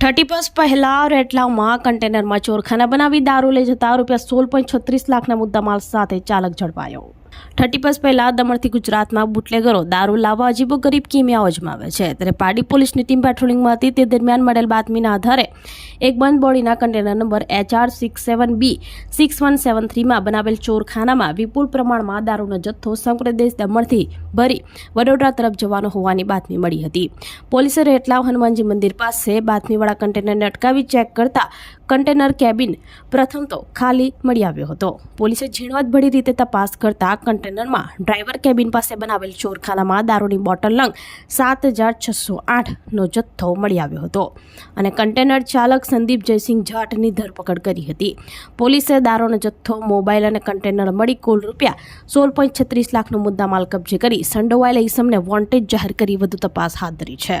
Thirty first પહેલા રેટલાવમાં કન્ટેનરમાં ચોરખાના બનાવી દારૂ લઈ જતા રૂપિયા સોળ પોઈન્ટ છત્રીસ લાખના મુદ્દામાલ સાથે ચાલક ઝડપાયો. થર્ટી ફર્સ્ટ પહેલાં દમણથી ગુજરાતમાં બુટલેગરો દારૂ લાવવા અજીબો ગરીબ કિમિયાઓ અજમાવે છે. ત્યારે પાડી પોલીસની ટીમ પેટ્રોલિંગમાં હતી. તે દરમિયાન મળેલ બાતમીના આધારે એક બંધ બોડીના container number HR six seven B six one seven થ્રીમાં બનાવેલ ચોરખાનામાં વિપુલ પ્રમાણમાં દારૂનો જથ્થો સમપ્રદેશ દમણથી ભરી વડોદરા તરફ જવાનો હોવાની બાતમી મળી હતી. પોલીસે રેટલાવ હનુમાનજી મંદિર પાસે બાતમીવાળા કન્ટેનરને અટકાવી ચેક કરતા કન્ટેનર કેબિન પ્રથમ તો ખાલી મળી આવ્યો હતો. પોલીસે ઝીણવટભરી રીતે તપાસ કરતા કન્ટેનરમાં ડ્રાઈવર કેબિન પાસે બનાવેલ ચોરખાનામાં દારૂની બોટલ લંગ સાત હજાર છસો આઠનો જથ્થો મળી આવ્યો હતો. અને કન્ટેનર ચાલક સંદીપ જયસિંહ જાટની ધરપકડ કરી હતી. પોલીસે દારૂનો જથ્થો, મોબાઈલ અને કન્ટેનર મળી કુલ રૂપિયા સોળ પોઈન્ટ છત્રીસ લાખનો મુદ્દામાલ કબજે કરી સંડોવાયેલા ઇસમને વોન્ટેજ જાહેર કરી વધુ તપાસ હાથ ધરી છે.